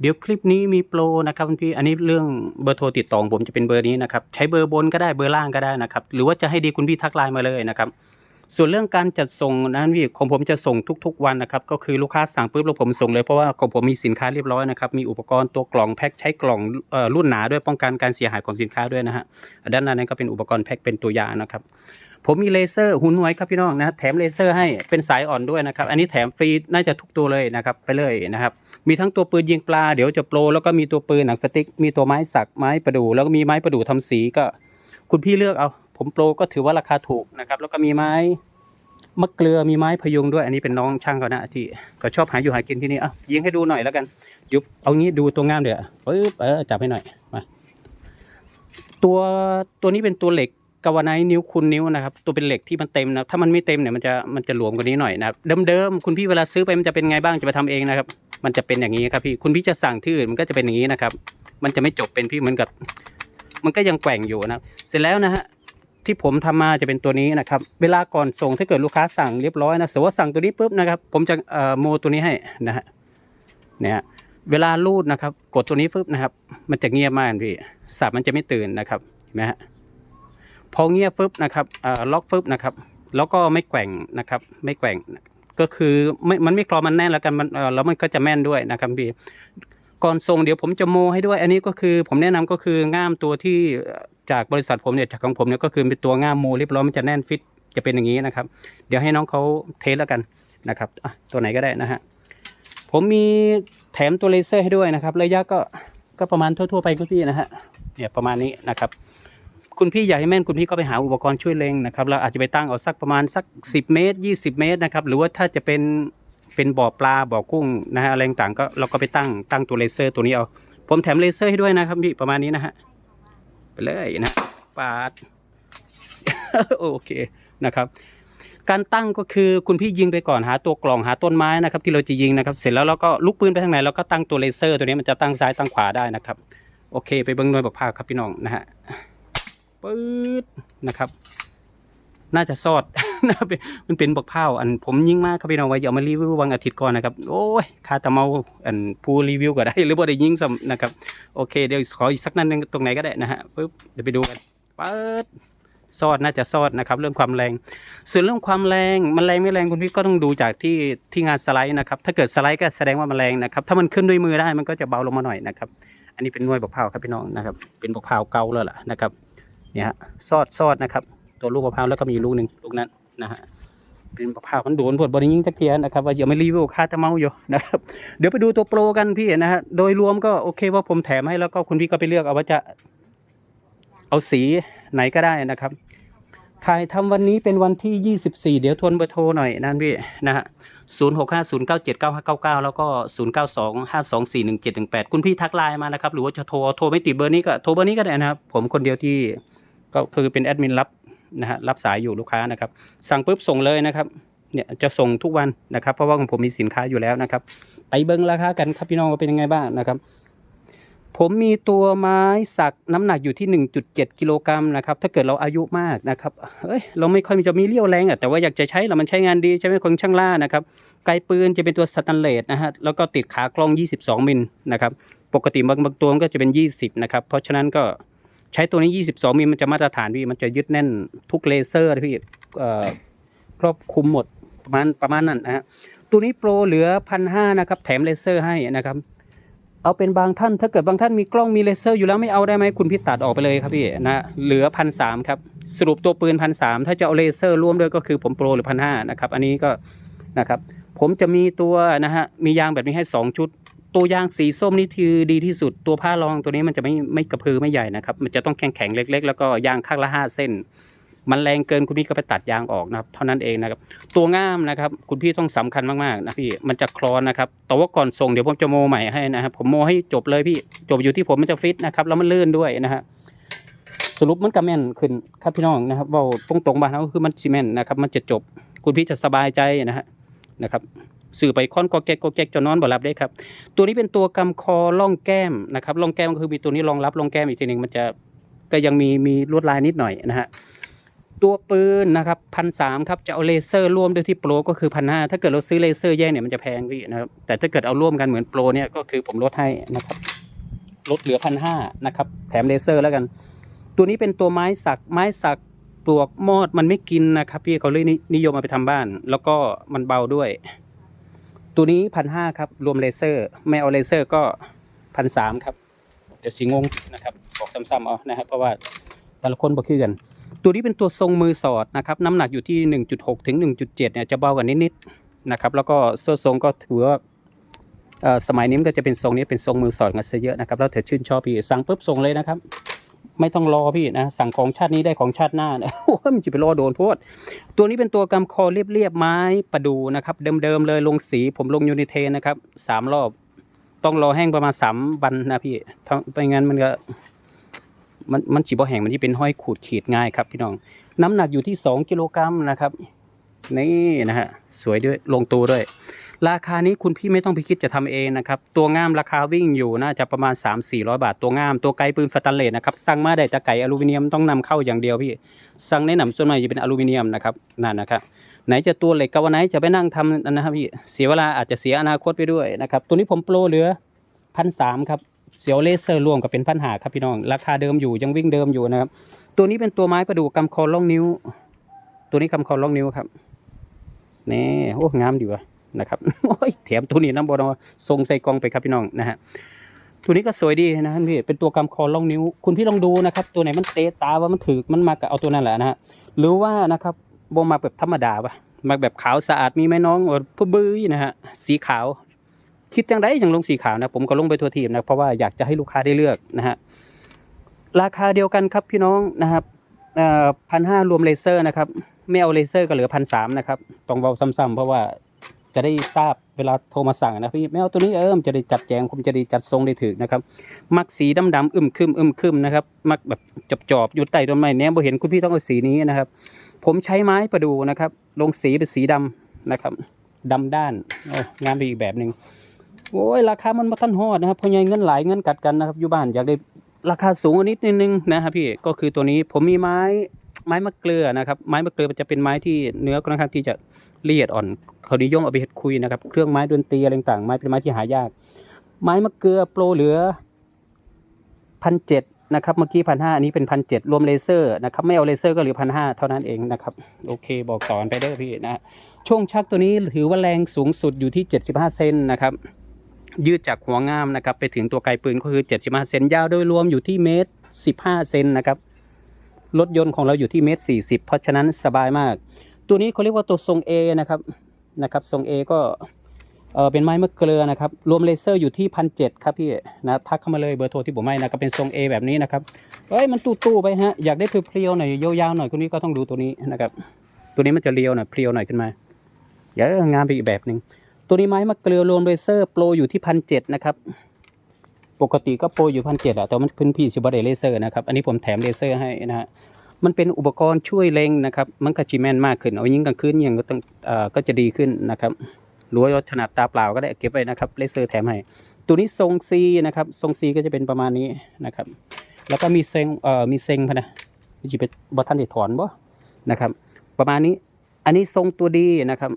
เดี๋ยวคลิปนี้มีโปรนะครับคุณพี่อันนี้เรื่องเบอร์โทรติดต่อผมจะเป็นเบอร์นี้นะครับใช้เบอร์บนก็ได้เบอร์ล่างก็ได้นะครับหรือว่าจะให้ดีคุณพี่ทักไลน์มาเลยนะครับส่วนเรื่องการจัดส่งนั้นพี่ของผมจะส่งทุกๆวันนะครับก็คือลูกค้าสั่งปุ๊บแล้วผมส่งเลยเพราะว่าของผมมีสินค้าเรียบร้อยนะครับมีอุปกรณ์ตัวกล่องแพ็คใช้กล่องรุ่นหนาด้วยป้องกันการเสียหายของสินค้าด้วยนะฮะด้านนั้นก็เป็นอุปกรณ์แพ็คเป็นตัวยานะครับ ผมมีเลเซอร์หุ่นหวยครับพี่น้องนะแถมเลเซอร์ให้เป็นสายอ่อนด้วยนะครับ อันนี้แถมฟรีน่าจะทุกตัวเลยนะครับไปเลยนะครับ มีทั้งตัวปืนยิงปลาเดี๋ยวจะโปรแล้วก็มีตัวปืนหนังสติ๊ก มีตัวไม้สักไม้ประดู่แล้วก็มีไม้ประดู่ทำสีก็ คุณพี่เลือกเอา ผมโปรก็ถือว่าราคาถูกนะครับ แล้วก็มีไม้มะเกลือมีไม้พยุงด้วย อันนี้เป็นน้องช่างเขานะที่ก็ชอบหาอยู่หากินที่นี่อะยิงให้ดูหน่อยแล้วกันเดี๋ยวเอางี้ดูตัวงามเดี๋ยวปึ๊บเออจับให้หน่อยมาตัวตัวนี้เป็นตัวเหล็ก กาวไนนิ้วคุณนิ้วนะครับตัวเป็นเหล็กที่มันเต็มนะถ้ามันไม่เต็มเนี่ยมันจะมันจะหลวมกว่านี้หน่อยนะครับเดิมๆคุณพี่เวลาซื้อไปมันจะเป็นไงบ้างจะไปทำเองนะครับ มันจะเป็นอย่างนี้ครับพี่คุณพี่จะสั่งที่อื่นมันก็จะเป็นอย่างนี้นะครับ มันจะไม่จบเป็นพี่เหมือนกับ มันก็ยังแกว่งอยู่นะเสร็จแล้วนะฮะที่ผมทำมาจะเป็นตัวนี้นะครับ เวลาก่อนส่งถ้าเกิดลูกค้าสั่งเรียบร้อยนะสมมติว่าสั่งตัวนี้ปุ๊บนะครับ ผมจะเอ่อโมตัวนี้ให้นะฮะเนี่ยเวลารูดนะครับ กดตัวนี้ปุ๊บนะครับ มันจะเงียบมากพี่สับมันจะไม่ตื่นนะครับเห็นไหมฮะ พอเงียบฟึบนะครับอ่อล็อกฟึบนะครับ แล้วก็ไม่แกว่งนะครับ ไม่แกว่งก็คือไม่มันไม่คลอมันแน่นแล้วกันมันอ่อแล้วมันก็จะแม่นด้วยนะครับพี่ก่อนส่งเดี๋ยวผมจะโมให้ด้วย อันนี้ก็คือผมแนะนำก็คือง่ามตัวที่จากบริษัทผมเนี่ยจากของผมเนี่ยก็คือเป็นตัวง่ามโมเรียบร้อยมันจะแน่นฟิตจะเป็นอย่างนี้นะครับ เดี๋ยวให้น้องเขาเทสแล้วกันนะครับอะตัวไหนก็ได้นะฮะผมมีแถมตัวเลเซอร์ให้ด้วยนะครับ ระยะก็ก็ประมาณทั่ว ๆ ไปคุณพี่นะฮะเนี่ยประมาณนี้นะครับ คุณพี่อยากให้แม่นคุณพี่ก็ไปหาอุปกรณ์ช่วยเล็งนะครับเราอาจจะไปตั้งเอาสักประมาณสัก 10 เมตร 20 เมตรนะครับหรือว่าถ้าจะเป็นเป็นบ่อปลาบ่อกุ้งนะฮะอะไรต่างๆก็เราก็ไปตั้งตั้งตัวเลเซอร์ตัวนี้เอา ผมแถมเลเซอร์ให้ด้วยนะครับพี่ประมาณนี้นะฮะไปเลยนะปาดโอเคนะครับการตั้งก็คือคุณพี่ยิงไปก่อนหาตัวกล่องหาต้นไม้นะครับที่เราจะยิงนะครับ เสร็จแล้วเราก็ลุกปืนไปทางไหนเราก็ตั้งตัวเลเซอร์ตัวนี้มันจะตั้งซ้ายตั้งขวาได้นะครับ โอเค ไปเบิ้งหน่วยบอกภาพครับพี่น้องนะฮะ ปื๊ดนะครับ น่าจะซอดน่าเป็นมันเป็นบักเผาอันผมยิ่งมากครับพี่น้องไว้อย่ามารีวิววันอาทิตย์ก่อนนะครับ โอ้ยคาตะเมาอันผู้รีวิวก็ได้ หรือว่าได้ยิงซ้ำนะครับ โอเค เดี๋ยวขออีกสักนั่นนึงตรงไหนก็ได้นะฮะปึ๊บเดี๋ยวไปดูกันปื๊ดซอดน่าจะซอดนะครับ เรื่องความแรง ส่วนเรื่องความแรงมันแรงไม่แรงคุณพี่ก็ต้องดูจากที่ที่งานสไลด์นะครับ ถ้าเกิดสไลด์ก็แสดงว่ามันแรงนะครับ ถ้ามันขึ้นด้วยมือได้มันก็จะเบาลงมาหน่อยนะครับ อันนี้เป็นหน่วยบักเผาครับพี่น้องนะครับ เป็นบักเผาเก่าแล้วล่ะนะครับ เนี่ยฮะซอดซอดนะครับ ตัวลูกมะพร้าวแล้วก็มีลูกหนึ่งลูกนั้นนะฮะเป็นมะพร้าวมันโดนบดบริยิ่งตะเกียนนะครับว่าอย่าไม่รีวิวค่าตะเมาอยู่นะครับเดี๋ยวไปดูตัวโปรกันพี่นะฮะโดยรวมก็โอเคว่าผมแถมให้แล้วก็คุณพี่ก็ไปเลือกเอาว่าจะเอาสีไหนก็ได้นะครับถ่ายทำวันนี้เป็นวันที่ 24 เดี๋ยวทวนเบอร์โทรหน่อยนั่นพี่นะฮะ0 6 5 0 9 7 9 5 9 9 แล้วก็ 0 9 2 5 2 4 1 7 1 8 คุณพี่ทักไลน์มานะครับ หรือว่าจะโทร โทรไม่ติดเบอร์นี้ก็โทรเบอร์นี้ก็ได้นะครับ ผมคนเดียวที่ ก็คือเป็นแอดมินรับนะฮะรับสายอยู่ลูกค้านะครับสั่งปุ๊บส่งเลยนะครับเนี่ยจะส่งทุกวันนะครับ เพราะว่าของผมมีสินค้าอยู่แล้วนะครับ ไปเบิ้งราคากันครับพี่น้องว่าเป็นยังไงบ้างนะครับ ผมมีตัวไม้สักน้ำหนักอยู่ที่ 1.7 กิโลกรัมนะครับ ถ้าเกิดเราอายุมากนะครับเอ้ยเราไม่ค่อยจะมีเรี่ยวแรงอะแต่ว่าอยากจะใช้แล้วมันใช้งานดีใช่ไหมคนช่างล่านะครับไกลปืนจะเป็นตัวสแตนเลสนะฮะแล้วก็ติดขากล้อง 22 มิลนะครับปกติบางบางตัวมันก็จะเป็น 20 นะครับ เพราะฉะนั้นก็ ใช้ตัวนี้ 22 มิลมันจะมาตรฐานพี่ มันจะยึดแน่นทุกเลเซอร์เลยพี่ครอบคลุมหมดประมาณประมาณนั้นนะฮะตัวนี้โปรเหลือพันห้านะครับ แถมเลเซอร์ให้นะครับ เอาเป็นบางท่านถ้าเกิดบางท่านมีกล้องมีเลเซอร์อยู่แล้วไม่เอาได้ไหมคุณพี่ตัดออกไปเลยครับพี่นะเหลือพันสามครับ สรุปตัวปืนพันสามถ้าจะเอาเลเซอร์ร่วมด้วยก็คือผมโปรหรือพันห้านะครับ อันนี้ก็นะครับ ผมจะมีตัวนะฮะมียางแบบนี้ให้สองชุด ตัวยางสีส้มนี่คือดีที่สุดตัวผ้ารองตัวนี้มันจะไม่ไม่กระพือไม่ใหญ่นะครับ มันจะต้องแข็งแข็งเล็ก ๆ แล้วก็ยางข้างละห้าเส้น มันแรงเกินคุณพี่ก็ไปตัดยางออกนะครับ เท่านั้นเองนะครับ ตัวง่ามนะครับ คุณพี่ต้องสำคัญมากๆนะพี่มันจะคลอนนะครับแต่ว่าก่อนส่งเดี๋ยวผมจะโมใหม่ให้นะครับ ผมโมให้จบเลยพี่จบอยู่ที่ผมมันจะฟิตนะครับแล้วมันลื่นด้วยนะฮะสรุปมันก็แม่นขึ้นครับพี่น้องนะครับเว่าตรงๆบ้านเราคือมันซีเมนต์นะครับ มันจะจบคุณพี่จะสบายใจนะฮะนะครับ สื่อไปค่อนกอแกกกอแกกจนนอนบ่หลับได้ครับ ตัวนี้เป็นตัวกำคอล่องแก้มนะครับล่องแก้มก็คือมีตัวนี้รองรับล่องแก้มอีกทีหนึ่งมันจะก็ยังมีมีลวดลายนิดหน่อยนะฮะตัวปืนนะครับพันสามครับจะเอาเลเซอร์ร่วมด้วยที่โปรก็คือพันห้าถ้าเกิดเราซื้อเลเซอร์แยกเนี่ยมันจะแพงพี่นะครับแต่ถ้าเกิดเอาร่วมกันเหมือนโปรเนี่ยก็คือผมลดให้นะครับลดเหลือพันห้านะครับแถมเลเซอร์แล้วกัน ตัวนี้เป็นตัวไม้สักไม้สักปลวกมอดมันไม่กินนะครับพี่เขาเลยนินิยมเอาไปทำบ้าน แล้วก็มันเบาด้วย ตัวนี้พันห้าครับ รวมเลเซอร์ ไม่เอาเลเซอร์ก็พันสามครับ เดี๋ยวสีงงนะครับบอกซ้ำๆเอานะครับ เพราะว่าแต่ละคนบ่คือกัน ตัวนี้เป็นตัวทรงมือสอดนะครับ น้ำหนักอยู่ที่ 1.6 ถึง 1.7 เนี่ยจะเบากว่านิดๆนะครับ แล้วก็เสื้อทรงก็ถือว่าสมัยนี้มันก็จะเป็นทรงนี้เป็นทรงมือสอดกันซะเยอะนะครับ แล้วเธอชื่นชอบพี่สั่งปุ๊บส่งเลยนะครับ ไม่ต้องรอพี่นะ สั่งของชาตินี้ได้ของชาติหน้านะโอ้ยมันจะไปรอโดนโพดตัวนี้เป็นตัวกำคอเรียบๆไม้ประดูนะครับ เดิมๆเลยลงสีผมลงยูนิเทนนะครับสามรอบ ต้องรอแห้งประมาณสามวันนะพี่ถ้าไม่งั้นมันก็ มันมันจีบแห้งมันที่เป็นห้อยขูดขีดง่ายครับพี่น้อง น้ำหนักอยู่ที่สองกิโลกรัมนะครับ นี่นะฮะสวยด้วยลงตัวด้วย ราคานี้คุณพี่ไม่ต้องไปคิดจะทำเองนะครับ ตัวง่ามราคาวิ่งอยู่น่าจะประมาณ 3 4 0 0 บาท ตัวง่ามตัวไกปืนสแตนเลสนะครับสั่งมาได้แต่ไกอลูมิเนียมต้องนำเข้าอย่างเดียวพี่สั่งในหนำส่วนใหญ่จะเป็นอลูมิเนียมนะครับนั่นนะครับไหนจะตัวเหล็กกับวันไหนจะไปนั่งทำนะครับพี่เสียเวลาอาจจะเสียอนาคตไปด้วยนะครับตัวนี้ผมโปรเหลือพันสามครับเสียวเลเซอร์รวมกับเป็นพันหาครับพี่น้อง ราคาเดิมอยู่ยังวิ่งเดิมอยู่นะครับ ตัวนี้เป็นตัวไม้ประดู่กำคอล่องนิ้ว ตัวนี้กำคอล่องนิ้วครับนี่โอ้งามดีวะ นะครับโอ้ยแถมตัวนี้น้ำบอลทรงใส่กองไปครับพี่น้องนะฮะตัวนี้ก็สวยดีนะพี่เป็นตัวกำคอล่องนิ้ว คุณพี่ลองดูนะครับ ตัวไหนมันเตะตาว่ามันถือมันมากับเอาตัวนั่นแหละนะฮะหรือว่านะครับโบมาแบบธรรมดาปะมาแบบขาวสะอาดมีไหมน้องโอ้ผู้บื้อนะฮะสีขาวคิดจังไดอย่างลงสีขาวนะผมก็ลงไปทัวทีมนะเพราะว่าอยากจะให้ลูกค้าได้เลือกนะฮะราคาเดียวกันครับพี่น้องนะครับพันห้ารวมเลเซอร์นะครับไม่เอาเลเซอร์ก็เหลือพันสามนะครับต้องเบาซ้ำๆเพราะว่า จะได้ทราบเวลาโทรมาสั่งนะพี่ไม่เอาตัวนี้เออมจะได้จัดแจงผมจะได้จัดทรงได้ถึกนะครับ มักสีดำๆอึมครึมอึมครึมนะครับ มักแบบจอบๆอยู่ใต้ต้นไม้เนี้ยบ่เห็นคุณพี่ต้องเอาสีนี้นะครับ ผมใช้ไม้ประดูนะครับ ลงสีเป็นสีดำนะครับดำด้านโอ้งามไปอีกแบบหนึ่งโอ้ยราคามันมาทันฮอดนะครับพราะยังเงินหลายเงินกัดกันนะครับอยู่บ้านอยากได้ราคาสูงกว่านิดนึงนะครับพี่ก็คือตัวนี้ผมมีไม้ไม้มะเกลือนะครับ ไม้มะเกลือจะเป็นไม้ที่เนื้อค่อนข้างที่จะ ละเอียดอ่อนเขานิยมเอาไปเฮ็ดคุยนะครับเครื่องไม้ดนตรีอะไรต่างๆไม้เป็นไม้ที่หายาก ไม้มะเกลือโปรเหลือพันเจ็ดนะครับเมื่อกี้พันห้าอันนี้เป็นพันเจ็ดรวมเลเซอร์นะครับไม่เอาเลเซอร์ก็เหลือพันห้าเท่านั้นเองนะครับโอเค บอกต่อนไปเด้อพี่นะช่วงชักตัวนี้ถือว่าแรงสูงสุดอยู่ที่ 75 เซนนะครับยืดจากหัวง่ามนะครับไปถึงตัวไกลปืนก็คือ 75 เซนยาวโดยรวมอยู่ที่เมตร 15 เซนนะครับรถยนต์ของเราอยู่ที่เมตร 40 เพราะฉะนั้นสบายมาก ตัวนี้เขาเรียกว่าตัวทรง A นะครับนะครับทรง A ก็เออเป็นไม้มะเกลือนะครับรวมเลเซอร์อยู่ที่พันเครับพี่นะทักเข้ามาเลยเบอร์โทรที่ผมให้นะครับเป็นทรง A แบบนี้นะครับเอ้ยมันตู้ๆไปฮะอยากได้เพรียวๆหน่อยยาวๆหน่อยคนนี้ก็ต้องดูตัวนี้นะครับตัวนี้มันจะเรียวหน่อยเพียวหน่อยขึ้นมาเดี๋ยวงานไปอีกแบบหนึ่งตัวนี้ไม้มะเกลือรวมเลเซอร์โปรอยู่ที่พันเนะครับปกติก็โปรอยู่พันเจ็ดอะแต่มันพื้นพี่ซิบเดเลเซอร์นะครับอันนี้ผมแถมเลเซอร์ให้นะฮะ มันเป็นอุปกรณ์ช่วยเล็งนะครับ มันก็จีแมนมากขึ้น เอายิงกลางคืนยิงก็ต้องก็จะดีขึ้นนะครับหรือว่าถนัดตาเปล่าก็ได้เก็บไว้นะครับเลเซอร์แถมให้ ตัวนี้ทรงซีนะครับทรงซีก็จะเป็นประมาณนี้นะครับ แล้วก็มีเซงเอ่อมีเซงพนะมีจีเป็นบอทันเดถอนบ่นะครับ ประมาณนี้ อันนี้ทรงตัวดีนะครับ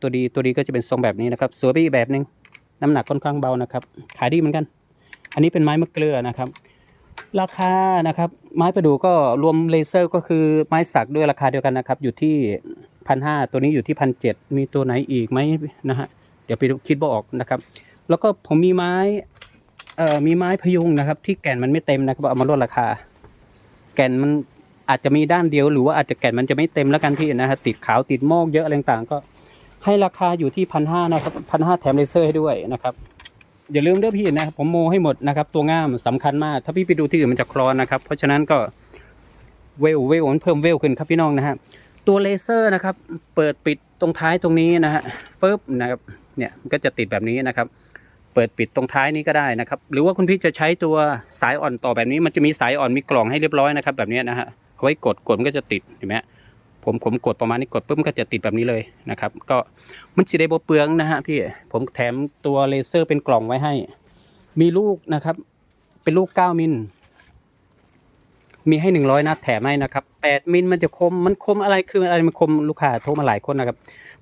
ตัวดีตัวดีก็จะเป็นทรงแบบนี้นะครับสวยไปอีกแบบหนึ่งน้ำหนักค่อนข้างเบานะครับ ขายดีเหมือนกัน อันนี้เป็นไม้มะเกลือนะครับ ราคานะครับไม้ประดู่ก็รวมเลเซอร์ก็คือไม้สักด้วยราคาเดียวกันนะครับอยู่ที่พันห้าตัวนี้อยู่ที่พันเจ็ดมีตัวไหนอีกไหมนะฮะเดี๋ยวไปคิดบ่ออกนะครับ แล้วก็ผมมีไม้เอ่อมีไม้พยุงนะครับ ที่แก่นมันไม่เต็มนะครับเอามาลดราคา แก่นมันอาจจะมีด้านเดียวหรือว่าอาจจะแก่นมันจะไม่เต็มแล้วกันพี่นะฮะติดขาวติดโมกเยอะอะไรต่างก็ ให้ราคาอยู่ที่พันห้านะครับพันห้าแถมเลเซอร์ให้ด้วยนะครับ อย่าลืมเด้อพี่นะครับผมโมให้หมดนะครับ ตัวง่ามสำคัญมาก ถ้าพี่ไปดูที่อื่นมันจะคลอนนะครับ เพราะฉะนั้นก็เวลเวลมันเพิ่มเวลขึ้นครับพี่น้องนะฮะตัวเลเซอร์นะครับ เปิดปิดตรงท้ายตรงนี้นะฮะฟึบนะครับเนี่ยมันก็จะติดแบบนี้นะครับ เปิดปิดตรงท้ายนี้ก็ได้นะครับ หรือว่าคุณพี่จะใช้ตัวสายอ่อนต่อแบบนี้ มันจะมีสายอ่อนมีกล่องให้เรียบร้อยนะครับ แบบนี้นะฮะเอาไว้กดกดมันก็จะติดเห็นไหมฮะ ผมผมกดประมาณนี้กดปุ๊บมันก็จะติดแบบนี้เลยนะครับ ก็มันสีได้โบเปลืองนะฮะพี่ผมแถมตัวเลเซอร์เป็นกล่องไว้ให้ มีลูกนะครับ เป็นลูก 9 มิลมีให้หนึ่งร้อยนัดแถมให้นะครับแปดมิลมันจะคมมันคมอะไรคืออะไรมันคมลูกค้าโทรมาหลายคนนะครับ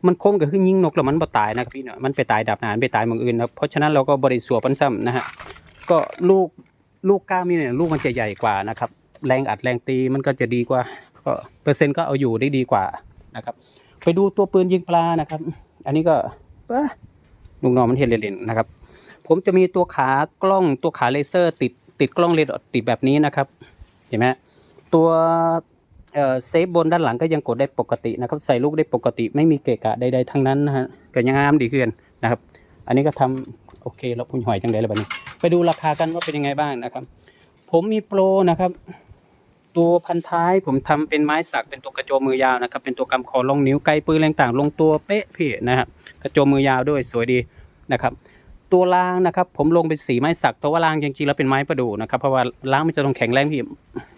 มันคมก็คือยิงนกแล้วมันบ่ตายนะครับพี่เนาะมันไปตายดับหนานไปตายเมืองอื่นนะเพราะฉะนั้นเราก็บริสุทธิ์ปันซ้ำนะฮะก็ลูกลูกก้ามีเนี่ยลูกมันจะใหญ่กว่านะครับแรงอัดแรงตีมันก็จะดีกว่า ก็เปอร์เซ็นต์ก็เอาอยู่ได้ดีกว่านะครับ ไปดูตัวปืนยิงปลานะครับ อันนี้ก็ลูกน้องมันเห็นเล่นๆนะครับ ผมจะมีตัวขากล้องตัวขาเลเซอร์ ติดติดกล้องเลนส์ติดแบบนี้นะครับ เห็นไหมตัวเซฟบนด้านหลังก็ยังกดได้ปกตินะครับ ใส่ลูกได้ปกติไม่มีเกะกะใดๆทั้งนั้นนะฮะก็ยังงามดีขึ้นนะครับ อันนี้ก็ทำโอเคแล้วพุ่หอยจังเลยแล้วบัดนี้ ไปดูราคากันว่าเป็นยังไงบ้างนะครับ ผมมีโปรนะครับ ตัวพันท้ายผมทำเป็นไม้สักเป็นตัวกระโจมมือยาวนะครับ เป็นตัวกำคอลงนิ้วไกลปืนแรงต่างลงตัวเป๊ะพี่นะครับกระโจมมือยาวด้วยสวยดีนะครับ ตัวรางนะครับผมลงเป็นสีไม้สักแต่ว่ารางจริงๆแล้วเป็นไม้ประดู่นะครับเพราะว่ารางมันจะต้องแข็งแรงพี่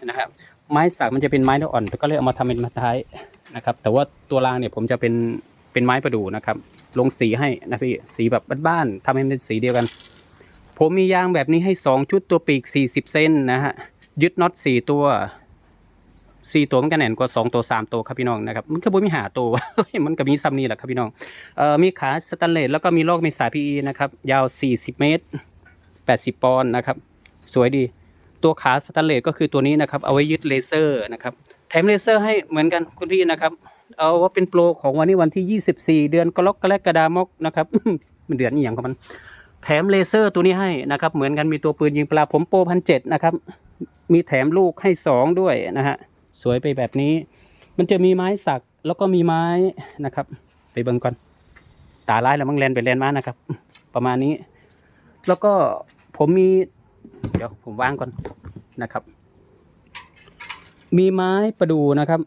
นะครับไม้สักมันจะเป็นไม้เนื้ออ่อนก็เลยเอามาทำเป็นไม้ท้ายนะครับ แต่ว่าตัวรางเนี่ยผมจะเป็นเป็นไม้ประดู่นะครับ ลงสีให้นะพี่สีแบบบ้านๆทำให้มันเป็นสีเดียวกัน ผมมียางแบบนี้ให้ 2 ชุดตัวปีก 40เส้นนะฮะยึดน็อต4ตัว 4ตัวมันก็แน่นกว่า2ตัว3ตัวครับพี่น้องนะครับมันก็บ่มีหาตัว มันก็มีซ้ำนี่แหละครับพี่น้องเอ่อมีขาสแตนเลสแล้วก็มีลอกมีสาย PE นะครับยาว 40 เมตร 80 ปอนด์นะครับ สวยดี ตัวขาสแตนเลสก็คือตัวนี้นะครับเอาไว้ยึดเลเซอร์นะครับแถมเลเซอร์ให้เหมือนกันคุณพี่นะครับ เอาว่าเป็นโปรของวันนี้วันที่ 24 เดือนกรกฎาคมนะครับมันเดือนนี้อย่างของมัน แถมเลเซอร์ตัวนี้ให้นะครับ เหมือนกันมีตัวปืนยิงปลาผมโปรพันเจ็ดนะครับมีแถมลูกให้สองด้วยนะฮะ สวยไปแบบนี้ มันจะมีไม้สักแล้วก็มีไม้นะครับ ไปเบิ่งก่อนตาลายแล้วมังแลนไปแลนมานะครับ ประมาณนี้ แล้วก็ผมมี เดี๋ยวผมวางก่อนนะครับ มีไม้ประดูนะครับ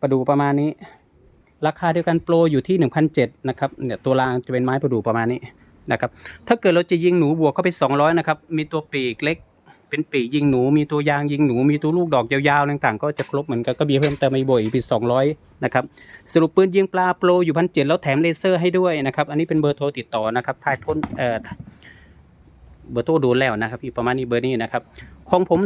ประดูประมาณนี้ ราคาเดียวกันโปรอยู่ที่1,700นะครับเนี่ยตัวรางจะเป็นไม้ประดูประมาณนี้นะครับ ถ้าเกิดเราจะยิงหนูบวกเข้าไป 200 นะครับ มีตัวปีกเล็ก เป็นปีกยิงหนูมีตัวยางยิงหนูมีตัวลูกดอกยาวๆต่างๆ ก็จะครบเหมือนกันก็มีเพิ่มเติมอีกบ่อยอีกปี200นะครับสรุปปืนยิงปลาโปรอยู่พันเจ็ดแล้วแถมเลเซอร์ให้ด้วยนะครับอันนี้เป็นเบอร์โทรติดต่อนะครับทายทนเอ่อเบอร์โทรดนแล้วนะครับพี่ประมาณนี้เบอร์นี้นะครับของผม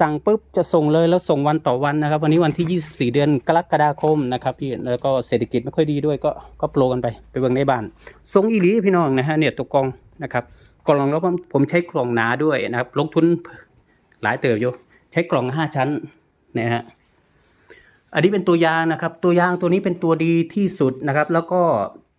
สั่งปุ๊บจะส่งเลยแล้วส่งวันต่อวันนะครับ วันนี้วันที่ 24 เดือนกรกฎาคมนะครับพี่แล้วก็เศรษฐกิจไม่ค่อยดีด้วยก็ก็โปรกันไปไปเบิ่งในบ้านส่งอีหลีพี่น้องนะฮะเนี่ยตัวกองนะครับ กล่องแล้วผมใช้กล่องหนาด้วยนะครับ ลงทุนหลายเติบอยู่ ใช้กล่อง5ชั้นนะฮะอันนี้เป็นตัวยางนะครับ ตัวยางตัวนี้เป็นตัวดีที่สุดนะครับ แล้วก็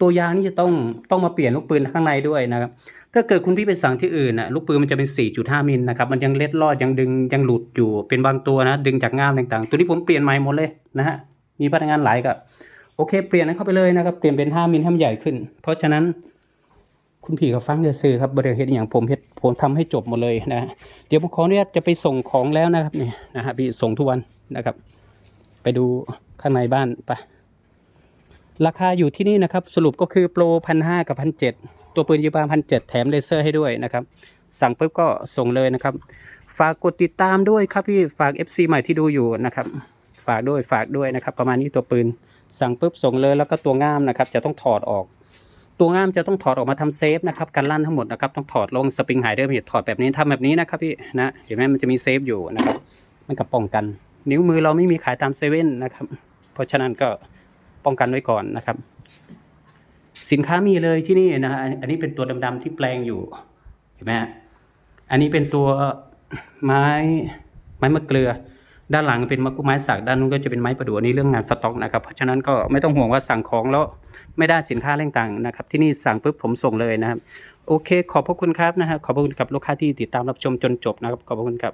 ตัวยางนี่จะต้องต้องมาเปลี่ยนลูกปืนข้างในด้วยนะครับ ถ้าเกิดคุณพี่ไปสั่งที่อื่นนะลูกปืนมันจะเป็น 4.5 มิลนะครับ มันยังเล็ดลอดยังดึงยังหลุดอยู่เป็นบางตัวนะ ดึงจากง่ามต่างๆ ตัวนี้ผมเปลี่ยนใหม่หมดเลยนะฮะ มีพนักงานหลายก็โอเค เปลี่ยนให้เข้าไปเลยนะครับ เปลี่ยนเป็น 5 มิลให้มันใหญ่ขึ้น เพราะฉะนั้น คุณพี่ก็ฟังเดี๋ยวซื้อครับบริเฮ็ดอย่างผมเฮ็ดผมทำให้จบหมดเลยนะเดี๋ยวผมขออนุญาตจะไปส่งของแล้วนะครับนี่นะฮะพี่ส่งทุกวันนะครับ ไปดูข้างในบ้านไปราคาอยู่ที่นี่นะครับ สรุปก็คือโปรพันห้ากับพันเจ็ดตัวปืนยูบาพันเจ็ดแถมเลเซอร์ให้ด้วยนะครับ สั่งปุ๊บก็ส่งเลยนะครับ ฝากกดติดตามด้วยครับพี่ฝาก FC ใหม่ที่ดูอยู่นะครับ ฝากด้วยฝากด้วยนะครับ ประมาณนี้ตัวปืนสั่งปุ๊บส่งเลยแล้วก็ตัวง่ามนะครับ จะต้องถอดออก ตัวง่ามจะต้องถอดออกมาทำเซฟนะครับการลั่นทั้งหมดนะครับต้องถอดลงสปริงไฮเดอร์ถอดแบบนี้ทำแบบนี้นะครับพี่นะเห็นไหมมันจะมีเซฟอยู่นะครับมันกับป้องกัน นิ้วมือเราไม่มีขายตามเซเว่นนะครับ เพราะฉะนั้นก็ป้องกันไว้ก่อนนะครับ สินค้ามีเลยที่นี่นะฮะอันนี้เป็นตัวดำๆที่แปลงอยู่เห็นไหมอันนี้เป็นตัวไม้ไม้มะเกลือ ด้านหลังเป็นมะกุไม้สักด้านนู้นก็จะเป็นไม้ประดู่อันนี้เรื่องงานสต็อกนะครับเพราะฉะนั้นก็ไม่ต้องห่วงว่าสั่งของแล้วไม่ได้สินค้าเร่งต่างนะครับ ที่นี่สั่งปุ๊บผมส่งเลยนะครับ โอเค ขอบพระคุณครับนะฮะขอบพระคุณกับลูกค้าที่ติดตามรับชมจนจบนะครับขอบพระคุณครับ